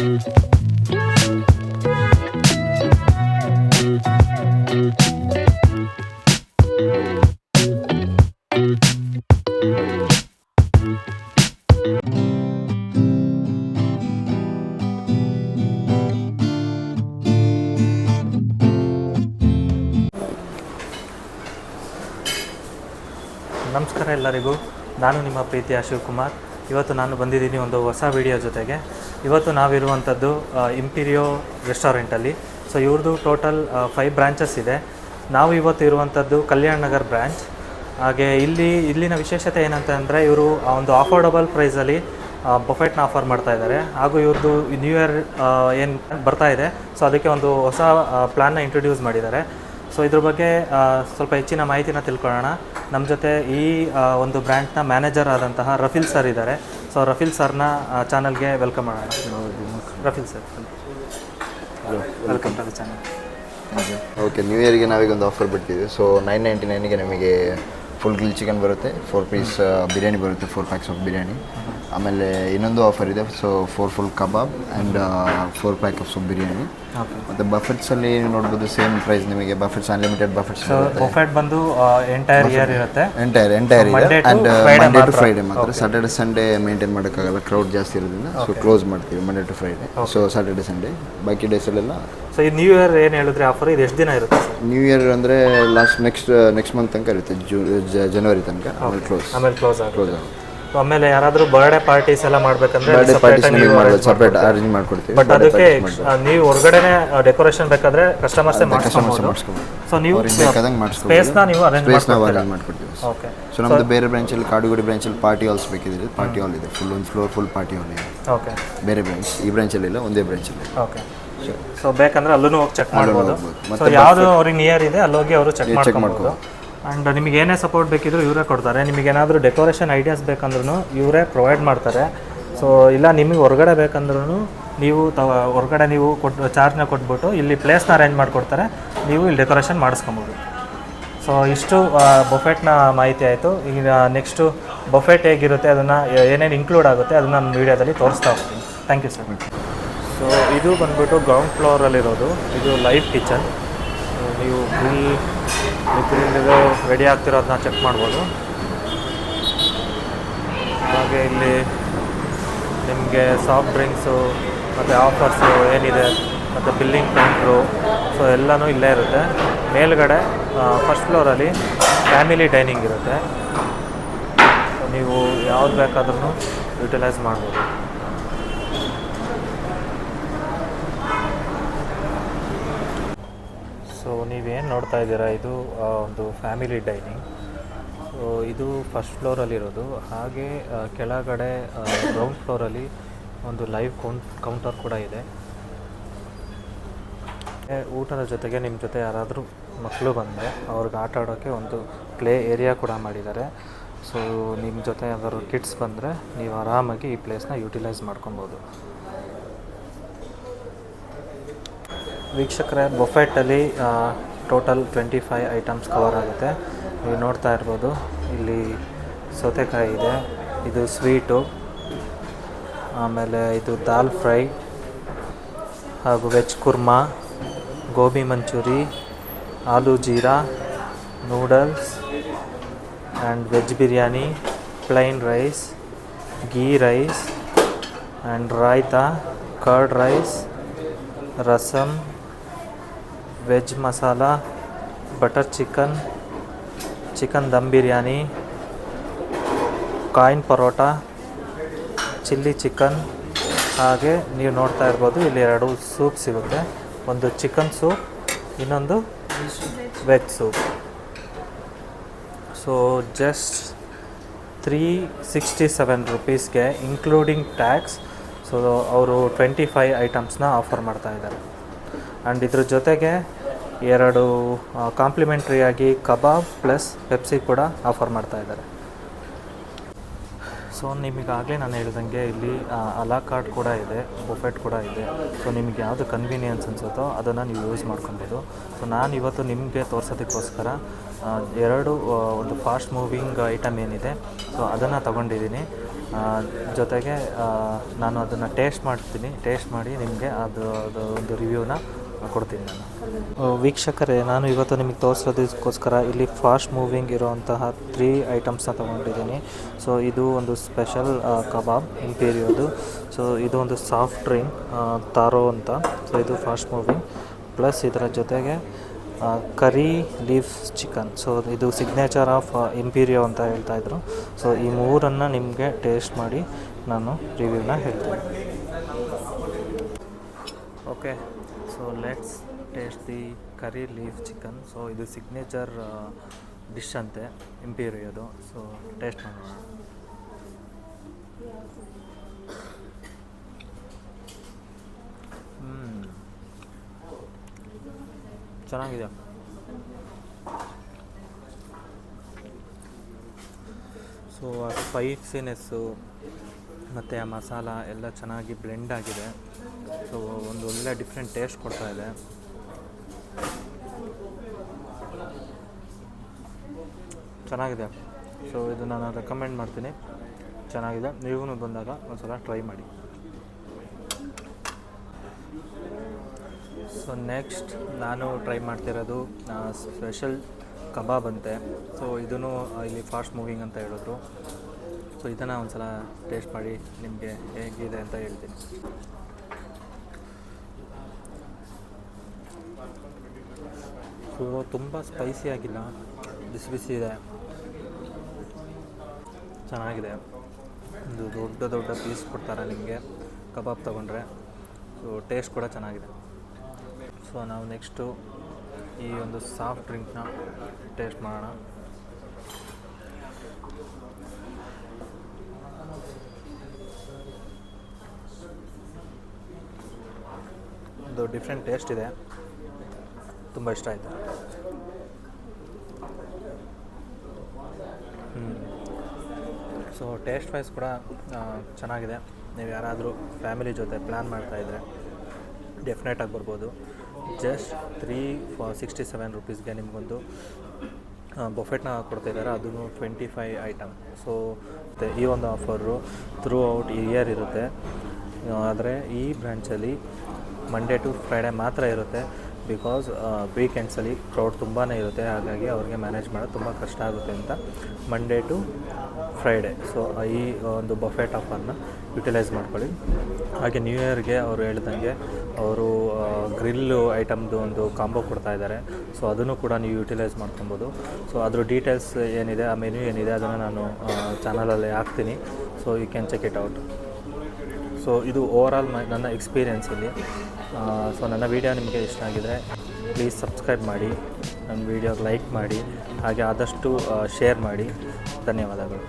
Thank ನಮಸ್ಕಾರ ಎಲ್ಲರಿಗೂ. ನಾನು ನಿಮ್ಮ ಪ್ರೀತಿಯ ಶಿವಕುಮಾರ್ ಇವತ್ತು ನಾನು ಬಂದಿದ್ದೀನಿ ಒಂದು ಹೊಸ ವಿಡಿಯೋ ಜೊತೆಗೆ. ಇವತ್ತು ನಾವಿರುವಂಥದ್ದು ಇಂಪೀರಿಯೋ ರೆಸ್ಟೋರೆಂಟಲ್ಲಿ ಸೊ ಇವ್ರದ್ದು ಟೋಟಲ್ ಫೈವ್ ಬ್ರಾಂಚಸ್ ಇದೆ. ನಾವು ಇವತ್ತು ಇರುವಂಥದ್ದು ಕಲ್ಯಾಣ್ ನಗರ್ ಬ್ರ್ಯಾಂಚ್ ಹಾಗೆ ಇಲ್ಲಿ, ಇಲ್ಲಿನ ವಿಶೇಷತೆ ಏನಂತ ಅಂದರೆ, ಇವರು ಒಂದು ಅಫೋರ್ಡಬಲ್ ಪ್ರೈಸಲ್ಲಿ ಬಫೆಟ್ನ ಆಫರ್ ಮಾಡ್ತಾ ಇದ್ದಾರೆ. ಹಾಗೂ ಇವ್ರದ್ದು ನ್ಯೂ ಇಯರ್ ಏನು ಬರ್ತಾ ಇದೆ. ಸೊ ಅದಕ್ಕೆ ಒಂದು ಹೊಸ ಪ್ಲ್ಯಾನ್ನ ಇಂಟ್ರೊಡ್ಯೂಸ್ ಮಾಡಿದ್ದಾರೆ. ಸೊ ಇದ್ರ ಬಗ್ಗೆ ಸ್ವಲ್ಪ ಹೆಚ್ಚಿನ ಮಾಹಿತಿನ ತಿಳ್ಕೊಳ್ಳೋಣ. ನಮ್ಮ ಜೊತೆ ಈ ಒಂದು ಬ್ರ್ಯಾಂಡ್ನ ಮ್ಯಾನೇಜರ್ ಆದಂತಹ ರಫೀಲ್ ಸರ್ ಇದ್ದಾರೆ. ಸೊ ರಫೀಲ್ ಸರ್ನ ಚಾನಲ್ಗೆ ವೆಲ್ಕಮ್ ಮಾಡೋಣ. Rafeel sir welcome to the channel. Okay new ಇಯರ್ಗೆ ನಾವೀಗ ಒಂದು ಆಫರ್ ಬಿಡ್ತೀವಿ ಸೊ ನೈನ್ ನೈಂಟಿ ನೈನ್ಗೆ ನಮಗೆ ಫುಲ್ ಗ್ರಿಲ್ ಚಿಕನ್ ಬರುತ್ತೆ. ಫೋರ್ ಪೀಸ್ ಬಿರಿಯಾನಿ ಬರುತ್ತೆ. ಫೋರ್ ಪ್ಯಾಕ್ಸ್ ಆಫ್ ಬಿರಿಯಾನಿ ಆಮೇಲೆ ಇನ್ನೊಂದು ಆಫರ್ ಇದೆ. So four full kebab and four pack of ಸೊಪ್ biryani ಮತ್ತು ಬಫೆಟ್ಸಲ್ಲಿ ನೋಡ್ಬೋದು ಸೇಮ್ ಪ್ರೈಸ್ ನಿಮಗೆ ಬಫೆಟ್ಸ್ ಅನ್ಲಿಮಿಟೆಡ್ ಬಫೆಟ್ಸ್ ಬಫೆಟ್ ಬಂದು ಎಂಟೈರ್ ಇಯರ್ ಇರುತ್ತೆ. ಎಂಟೈರ್ ಎಂಟೈರ್ ಇಯರ್ ಇದೆ ಆ್ಯಂಡ್ ಮಂಡೇ ಟು. ಫ್ರೈಡೆ ಮಾತ್ರ. ಸಾಟರ್ಡೆ ಸಂಡೇ ಮೇಂಟೈನ್ ಮಾಡೋಕ್ಕಾಗಲ್ಲ. ಕ್ರೌಡ್ ಜಾಸ್ತಿ ಇರೋದ್ರಿಂದ. ಸೊ ಕ್ಲೋಸ್ ಮಾಡ್ತೀವಿ Monday to Friday so Saturday Sunday ಬಾಕಿ ಡೇಸಲ್ಲೆಲ್ಲ ಸೊ ಈ ನ್ಯೂ ಇಯರ್ ಏನು ಹೇಳಿದ್ರೆ? ಆಫರ್ ಇದು ಎಷ್ಟು ದಿನ ಇರುತ್ತೆ ನ್ಯೂ ಇಯರ್ ಅಂದರೆ ಲಾಸ್ಟ್ ನೆಕ್ಸ್ಟ್ ನೆಕ್ಸ್ಟ್ ಮಂತ್ ತನಕ ಇರುತ್ತೆ. ಜೂ ಜನವರಿ ತನಕ. ಆಮೇಲೆ ಕ್ಲೋಸ್ ಆಮೇಲೆ ಕ್ಲೋಸ್ ಕ್ಲೋಸ್ ಆಗುತ್ತೆ. ಆಮೇಲೆ ಯಾರಾದರೂ ಬರ್ಡೇ ಪಾರ್ಟೀಸ್ ಎಲ್ಲ ಮಾಡ್ಬೇಕಂದ್ರೆ ಸೆಪರೇಟ್ ಅರೇಂಜ್ ಮಾಡ್ಕೊಡ್ತೀವಿ. ಬಟ್ ಅದಕ್ಕೆ ನೀವು ಹೊರಗಡೆನೆ ಡೆಕೋರೇಷನ್ ಬೇಕಾದ್ರೆ ಕಸ್ಟಮರ್ಸ್ ಮಾಡಿಸ್ಕೊಬೋದು. ಸೊ ನೀವು ಬೇಕಾದಂಗೆ ನೀವು ಅರೇಂಜ್ ನಾವು ಅರೇಂಜ್ ಮಾಡ್ಕೊಡ್ತೀವಿ. ಓಕೆ ಸೊ ನಮ್ದು ಬೇರೆ ಬ್ರಾಂಚಲ್ಲಿ ಕಾಡುಗುಡಿ ಬ್ರಾಂಚಲ್ಲಿ ಪಾರ್ಟಿ ಹಾಲ್ಸ್ ಬೇಕಿದ್ರೆ ಪಾರ್ಟಿ ಹಾಲ್ ಇದೆ. ಫುಲ್ ಒಂದು ಫ್ಲೋರ್ ಫುಲ್ ಪಾರ್ಟಿ ಹಾಲ್ ಇದೆ. ಓಕೆ ಬೇರೆ ಬ್ರಾಂಚ್ ಈ ಬ್ರಾಂಚಲ್ಲಿ ಇಲ್ಲ ಒಂದೇ ಬ್ರಾಂಚಲ್ಲಿ ಓಕೆ ಸೊ ಬೇಕಂದ್ರೆ ಅಲ್ಲೂ ಹೋಗಿ ಚೆಕ್ ಮಾಡ್ಬೋದು. ಸೊ ಯಾವುದು ಅವ್ರಿಗೆ ನಿಯರ್ ಇದೆ ಅಲ್ಲಿ ಹೋಗಿ ಅವರು ಚೆಕ್ ಮಾಡ್ಕೊಂಡು ಆ್ಯಂಡ್ ನಿಮಗೆ ಏನೇ ಸಪೋರ್ಟ್ ಬೇಕಿದ್ರು ಇವರೇ ಕೊಡ್ತಾರೆ. ನಿಮಗೆ ಏನಾದರೂ ಡೆಕೋರೇಷನ್ ಐಡಿಯಾಸ್ ಬೇಕಂದ್ರೂ ಇವರೇ ಪ್ರೊವೈಡ್ ಮಾಡ್ತಾರೆ. ಸೊ ಇಲ್ಲ ನಿಮಗೆ ಹೊರಗಡೆ ಬೇಕಂದ್ರೂ ನೀವು ತ, ಹೊರಗಡೆ ನೀವು ಕೊಟ್ಟು ಚಾರ್ಜ್ನ ಕೊಟ್ಬಿಟ್ಟು ಇಲ್ಲಿ ಪ್ಲೇಸ್ನ ಅರೇಂಜ್ ಮಾಡಿಕೊಡ್ತಾರೆ. ನೀವು ಇಲ್ಲಿ ಡೆಕೋರೇಷನ್ ಮಾಡಿಸ್ಕೊಬೋದು. ಸೊ ಇಷ್ಟು ಬೊಫೆಟ್ನ ಮಾಹಿತಿ ಆಯಿತು. ಈಗ ನೆಕ್ಸ್ಟು ಬೊಫೆಟ್ ಹೇಗಿರುತ್ತೆ ಅದನ್ನು ಏನೇನು ಇನ್ಕ್ಲೂಡ್ ಆಗುತ್ತೆ ಅದನ್ನು ನಾನು ವೀಡಿಯೋದಲ್ಲಿ ತೋರಿಸ್ತಾ ಹೋಗ್ತೀನಿ. ಥ್ಯಾಂಕ್ ಯು ಸರ್ ಸೊ ಇದು ಬಂದ್ಬಿಟ್ಟು ಗ್ರೌಂಡ್ ಫ್ಲೋರಲ್ಲಿರೋದು ಇದು ಲೈವ್ ಕಿಚನ್ ನೀವು ಗ್ರಿಲ್ ಗ್ರಿಲ್ ರೆಡಿ ಆಗ್ತಿರೋದನ್ನ ಚೆಕ್ ಮಾಡ್ಬೋದು. ಹಾಗೆ ಇಲ್ಲಿ ನಿಮಗೆ ಸಾಫ್ಟ್ ಡ್ರಿಂಕ್ಸು ಮತ್ತು ಆಫರ್ಸು ಏನಿದೆ, ಮತ್ತು ಬಿಲ್ಲಿಂಗ್ ಕೌಂಟ್ರು ಸೊ ಎಲ್ಲನೂ ಇಲ್ಲೇ ಇರುತ್ತೆ. ಮೇಲ್ಗಡೆ ಫಸ್ಟ್ ಫ್ಲೋರಲ್ಲಿ ಫ್ಯಾಮಿಲಿ ಡೈನಿಂಗ್ ಇರುತ್ತೆ. ನೀವು ಯಾವ್ದು ಬೇಕಾದ್ರೂ ಯುಟಿಲೈಸ್ ಮಾಡ್ಬೋದು. ಸೊ ನೀವೇನು ನೋಡ್ತಾ ಇದ್ದೀರಾ? ಇದು ಒಂದು ಫ್ಯಾಮಿಲಿ ಡೈನಿಂಗ್ ಸೊ ಇದು ಫಸ್ಟ್ ಫ್ಲೋರಲ್ಲಿರೋದು ಹಾಗೆ ಕೆಳಗಡೆ ಗ್ರೌಂಡ್ ಫ್ಲೋರಲ್ಲಿ ಒಂದು ಲೈವ್ ಕೌಂಟ್ ಕೌಂಟರ್ ಕೂಡ ಇದೆ. ಊಟದ ಜೊತೆಗೆ ನಿಮ್ಮ ಜೊತೆ ಯಾರಾದರೂ ಮಕ್ಕಳು ಬಂದರೆ ಅವ್ರಿಗೆ ಆಟ ಆಡೋಕ್ಕೆ ಒಂದು ಪ್ಲೇ ಏರಿಯಾ ಕೂಡ ಮಾಡಿದ್ದಾರೆ. ಸೊ ನಿಮ್ಮ ಜೊತೆ ಯಾವ್ದಾದ್ರು ಕಿಡ್ಸ್ ಬಂದರೆ ನೀವು ಆರಾಮಾಗಿ ಈ ಪ್ಲೇಸ್ನ ಯೂಟಿಲೈಸ್ ಮಾಡ್ಕೊಬೋದು. ವೀಕ್ಷಕರೇ, ಬೊಫೆಟಲ್ಲಿ total twenty five items cover ಆಗುತ್ತೆ. ನೀವು ನೋಡ್ತಾ ಇರ್ಬೋದು, ಇಲ್ಲಿ ಸೌತೆಕಾಯಿ ಇದೆ, ಇದು ಸ್ವೀಟು, ಆಮೇಲೆ ಇದು ದಾಲ್ ಫ್ರೈ, ಹಾಗೂ veg kurma, gobi manchurian, aloo jeera, noodles, and veg biryani, plain rice ghee rice, and raita, curd rice rasam veg masala, butter chicken chicken dum biryani, coin parotta, chilli chicken. ಹಾಗೆ ನೀವು ನೋಡ್ತಾ ಇರ್ಬೋದು, ಇಲ್ಲಿ ಎರಡು soup ಸಿಗುತ್ತೆ. ಒಂದು chicken soup, ಇನ್ನೊಂದು veg soup. So just three sixty seven ರುಪೀಸ್ಗೆ including tax so ಅವರು ಟ್ವೆಂಟಿ ಫೈವ್ ಐಟಮ್ಸ್ನ ಆಫರ್ ಮಾಡ್ತಾ ಇದ್ದಾರೆ. ಆ್ಯಂಡ್ ಇದ್ರ ಜೊತೆಗೆ ಎರಡು ಕಾಂಪ್ಲಿಮೆಂಟ್ರಿಯಾಗಿ ಕಬಾಬ್ ಪ್ಲಸ್ ಪೆಪ್ಸಿ ಕೂಡ ಆಫರ್ ಮಾಡ್ತಾ ಇದ್ದಾರೆ. ಸೊ ನಿಮಗಾಗಲೇ ನಾನು ಹೇಳ್ದಂಗೆ ಇಲ್ಲಿ ಅಲಾ ಕಾರ್ಡ್ ಕೂಡ ಇದೆ ಬೊಫೆಟ್ ಕೂಡ ಇದೆ. ಸೊ ನಿಮಗೆ ಯಾವುದು ಕನ್ವೀನಿಯನ್ಸ್ ಅನಿಸುತ್ತೋ ಅದನ್ನು ನೀವು ಯೂಸ್ ಮಾಡ್ಕೊಬೋದು. ಸೊ ನಾನು ಇವತ್ತು ನಿಮಗೆ ತೋರಿಸೋದಕ್ಕೋಸ್ಕರ ಎರಡು ಒಂದು ಫಾಸ್ಟ್ ಮೂವಿಂಗ್ ಐಟಮ್ ಏನಿದೆ ಸೊ ಅದನ್ನು ತಗೊಂಡಿದ್ದೀನಿ. ಜೊತೆಗೆ ನಾನು ಅದನ್ನು ಟೇಸ್ಟ್ ಮಾಡ್ತೀನಿ ಟೇಸ್ಟ್ ಮಾಡಿ ನಿಮಗೆ ಅದು ಅದು ಒಂದು ರಿವ್ಯೂನ ಕೊಡ್ತೀನಿ ನಾನು. ವೀಕ್ಷಕರೇ, ನಾನು ಇವತ್ತು ನಿಮಗೆ ತೋರಿಸೋದಕ್ಕೋಸ್ಕರ ಇಲ್ಲಿ ಫಾಸ್ಟ್ ಮೂವಿಂಗ್ ಇರುವಂತಹ ತ್ರೀ ಐಟಮ್ಸ್ನ ತೊಗೊಂಡಿದ್ದೀನಿ. ಸೊ ಇದು ಒಂದು ಸ್ಪೆಷಲ್ ಕಬಾಬ್ ಇಂಪೀರಿಯೋದು ಸೊ ಇದು ಒಂದು ಸಾಫ್ಟ್ ಡ್ರಿಂಕ್ ತಾರೋ ಅಂತ. ಸೊ ಇದು ಫಾಸ್ಟ್ ಮೂವಿಂಗ್ ಪ್ಲಸ್ ಇದರ ಜೊತೆಗೆ ಕರಿ ಲೀಫ್ ಚಿಕನ್ ಸೊ ಇದು ಸಿಗ್ನೇಚರ್ ಆಫ್ ಇಂಪೀರಿಯೋ ಅಂತ ಹೇಳ್ತಾಯಿದ್ರು ಸೊ ಈ ಮೂರನ್ನು ನಿಮಗೆ ಟೇಸ್ಟ್ ಮಾಡಿ ನಾನು ರಿವ್ಯೂನ ಹೇಳ್ತೀನಿ. Okay so let's taste the curry leaf chicken so ಇದು ಸಿಗ್ನೇಚರ್ ಡಿಶ್ ಅಂತೆ ಇಂಪೀರಿಯೋದು ಸೊ ಟೇಸ್ಟ್ ಮಾಡೋಣ. ಹ್ಮ್. ಚೆನ್ನಾಗಿದೆ. ಸೊ ಆ ಸ್ಪೈಸಿನೆಸ್ಸು ಮತ್ತು ಆ ಮಸಾಲ ಎಲ್ಲ ಚೆನ್ನಾಗಿ ಬ್ಲೆಂಡ್ ಆಗಿದೆ. ಸೊ ಒಂದು ಒಳ್ಳೆ ಡಿಫ್ರೆಂಟ್ ಟೇಸ್ಟ್ ಕೊಡ್ತಾ ಇದೆ. ಚೆನ್ನಾಗಿದೆ. ಸೊ ಇದು ನಾನು ರೆಕಮೆಂಡ್ ಮಾಡ್ತೀನಿ. ಚೆನ್ನಾಗಿದೆ. ನೀವೂ ಬಂದಾಗ ಒಂದ್ಸಲ ಟ್ರೈ ಮಾಡಿ. ಸೊ ನೆಕ್ಸ್ಟ್ ನಾನು ಟ್ರೈ ಮಾಡ್ತಿರೋದು ಸ್ಪೆಷಲ್ ಕಬಾಬ್ ಅಂತೆ. ಸೊ ಇದೂ ಇಲ್ಲಿ ಫಾಸ್ಟ್ ಮೂವಿಂಗ್ ಅಂತ ಹೇಳಿದ್ರು ಸೊ, ಇದನ್ನು ಒಂದ್ಸಲ ಟೇಸ್ಟ್ ಮಾಡಿ ನಿಮಗೆ ಹೇಗಿದೆ ಅಂತ ಹೇಳ್ತೀನಿ. ಸೊ ತುಂಬ ಸ್ಪೈಸಿ ಆಗಿಲ್ಲ. ಬಿಸಿ ಬಿಸಿ ಇದೆ. ಚೆನ್ನಾಗಿದೆ. ಒಂದು ದೊಡ್ಡ ದೊಡ್ಡ ಪೀಸ್ ಕೊಡ್ತಾರೆ ನಿಮಗೆ. ಕಬಾಬ್ ತೊಗೊಂಡ್ರೆ. ಸೊ ಟೇಸ್ಟ್ ಕೂಡ ಚೆನ್ನಾಗಿದೆ. ಸೊ ನಾವು ನೆಕ್ಸ್ಟು ಈ ಒಂದು ಸಾಫ್ಟ್ ಡ್ರಿಂಕ್ನ ಟೇಸ್ಟ್ ಮಾಡೋಣ. ಒಂದು ಡಿಫ್ರೆಂಟ್ ಟೇಸ್ಟ್ ಇದೆ. ತುಂಬ ಇಷ್ಟ ಆಯಿತು. ಸೊ ಟೇಸ್ಟ್ ವೈಸ್ ಕೂಡ ಚೆನ್ನಾಗಿದೆ. ನೀವು ಯಾರಾದರೂ ಫ್ಯಾಮಿಲಿ ಜೊತೆ ಪ್ಲ್ಯಾನ್ ಮಾಡ್ತಾಯಿದ್ರೆ ಡೆಫಿನೆಟಾಗಿ ಬರ್ಬೋದು. ಜಸ್ಟ್ ತ್ರೀ ಫಾ ಸಿಕ್ಸ್ಟಿ ಸೆವೆನ್ ರುಪೀಸ್ಗೆ ನಿಮಗೊಂದು ಬೊಫೆಟ್ನ ಕೊಡ್ತಾಯಿದ್ದಾರೆ ಅದೂ ಟ್ವೆಂಟಿ ಫೈ ಐಟಮ್ ಸೊ ಈ ಒಂದು ಆಫರು ಥ್ರೂ ಔಟ್ ಇಯರ್ ಇರುತ್ತೆ ಆದರೆ ಈ ಬ್ರಾಂಚಲ್ಲಿ ಮಂಡೇ ಟು ಫ್ರೈಡೇ ಮಾತ್ರ ಇರುತ್ತೆ. ಬಿಕಾಸ್ ವೀಕೆಂಡ್ಸಲ್ಲಿ ಕ್ರೌಡ್ ತುಂಬಾ ಇರುತ್ತೆ. ಹಾಗಾಗಿ ಅವ್ರಿಗೆ ಮ್ಯಾನೇಜ್ ಮಾಡೋದು ತುಂಬ ಕಷ್ಟ ಆಗುತ್ತೆ ಅಂತ ಮಂಡೇ ಟು ಫ್ರೈಡೇ ಸೊ ಈ ಒಂದು ಬಫೆಟ್ ಆಫರ್ನ ಯುಟಿಲೈಸ್ ಮಾಡ್ಕೊಳ್ಳಿ. ಹಾಗೆ ನ್ಯೂ ಇಯರ್ಗೆ ಅವರು ಹೇಳ್ದಂಗೆ ಅವರು ಗ್ರಿಲ್ಲು ಐಟಮ್ದು ಒಂದು ಕಾಂಬೋ ಕೊಡ್ತಾ ಇದ್ದಾರೆ. ಸೊ ಅದನ್ನು ಕೂಡ ನೀವು ಯುಟಿಲೈಸ್ ಮಾಡ್ಕೊಬೋದು. ಸೊ ಅದ್ರ ಡೀಟೇಲ್ಸ್ ಏನಿದೆ, ಆ ಮೆನ್ಯೂ ಏನಿದೆ, ಅದನ್ನು ನಾನು ಚಾನಲಲ್ಲಿ ಹಾಕ್ತೀನಿ. So you can check it out so ಇದು ಓವರ್ ಆಲ್ ನನ್ನ ಎಕ್ಸ್ಪೀರಿಯೆನ್ಸ್ ಇಲ್ಲಿ. ಸೊ ನನ್ನ ವೀಡಿಯೋ ನಿಮಗೆ ಇಷ್ಟ ಆಗಿದೆ ಪ್ಲೀಸ್ ಸಬ್ಸ್ಕ್ರೈಬ್ ಮಾಡಿ ನನ್ನ ವೀಡಿಯೋಗೆ ಲೈಕ್ ಮಾಡಿ, ಹಾಗೆ ಆದಷ್ಟು ಶೇರ್ ಮಾಡಿ. ಧನ್ಯವಾದಗಳು.